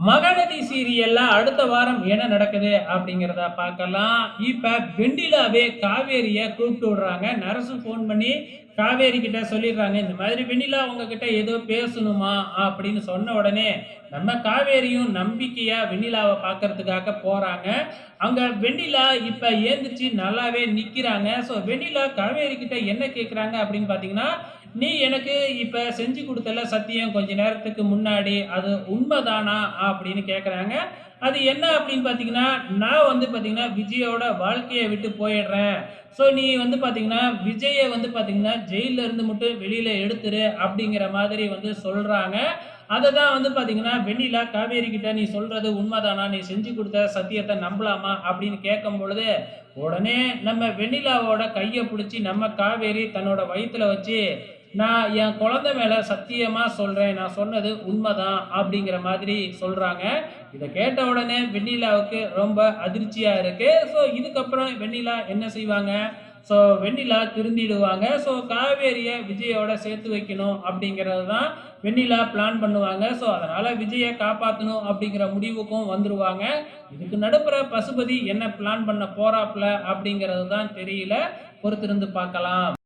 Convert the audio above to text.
மகநதி சீரியல்ல அடுத்த வாரம் என்ன நடக்குது அப்படிங்கிறத பார்க்கலாம். இப்ப வெண்ணிலாவே காவேரிய கூப்பிட்டு விடுறாங்க. நரசு ஃபோன் பண்ணி காவேரி கிட்ட சொல்லிடுறாங்க இந்த மாதிரி வெண்ணிலா உங்ககிட்ட ஏதோ பேசணுமா? அப்படின்னு சொன்ன உடனே நம்ம காவேரியும் நம்பிக்கையா வெண்ணிலாவை பார்க்கறதுக்காக போறாங்க. அங்க வெண்ணிலா இப்ப ஏந்திரிச்சு நல்லாவே நிக்கிறாங்க. ஸோ வெண்ணிலா காவேரி கிட்ட என்ன கேட்குறாங்க அப்படின்னு பார்த்தீங்கன்னா நீ எனக்கு இப்போ செஞ்சு கொடுத்தல சத்தியம் கொஞ்ச நேரத்துக்கு முன்னாடி அது உண்மைதானா அப்படின்னு கேட்குறாங்க அது என்ன அப்படின்னு பார்த்தீங்கன்னா நான் வந்து பார்த்தீங்கன்னா விஜயோட வாழ்க்கையை விட்டு போயிடுறேன். ஸோ நீ வந்து பார்த்தீங்கன்னா விஜயை வந்து பார்த்தீங்கன்னா ஜெயிலில் இருந்து மட்டும் வெளியில் எடுத்துரு அப்படிங்கிற மாதிரி வந்து சொல்கிறாங்க அதை தான் வந்து பார்த்தீங்கன்னா வெண்ணிலா காவேரி கிட்ட நீ சொல்கிறது உண்மைதானா? நீ செஞ்சு கொடுத்த சத்தியத்தை நம்பலாமா? அப்படின்னு கேட்கும் பொழுது உடனே நம்ம வெண்ணிலாவோட கையை பிடிச்சி நம்ம காவேரி தன்னோட வயிற்றில் வச்சு நான் என் குழந்தை மேலே சத்தியமாக சொல்கிறேன் நான் சொன்னது உண்மைதான் அப்படிங்கிற மாதிரி சொல்கிறாங்க இதை கேட்ட உடனே வெண்ணிலாவுக்கு ரொம்ப அதிர்ச்சியாக இருக்குது ஸோ இதுக்கப்புறம் வெண்ணிலா என்ன செய்வாங்க? ஸோ வெண்ணிலா திருந்திடுவாங்க. ஸோ காவேரியை விஜயோட சேர்த்து வைக்கணும் அப்படிங்கிறது தான் வெண்ணிலா பிளான் பண்ணுவாங்க. ஸோ அதனால் விஜயை காப்பாற்றணும் அப்படிங்கிற முடிவுக்கும் வந்துடுவாங்க இதுக்கு நடுப்புற பசுபதி என்ன பிளான் பண்ண போகிறாப்புல அப்படிங்கிறது தான் தெரியல. பொறுத்திருந்து பார்க்கலாம்.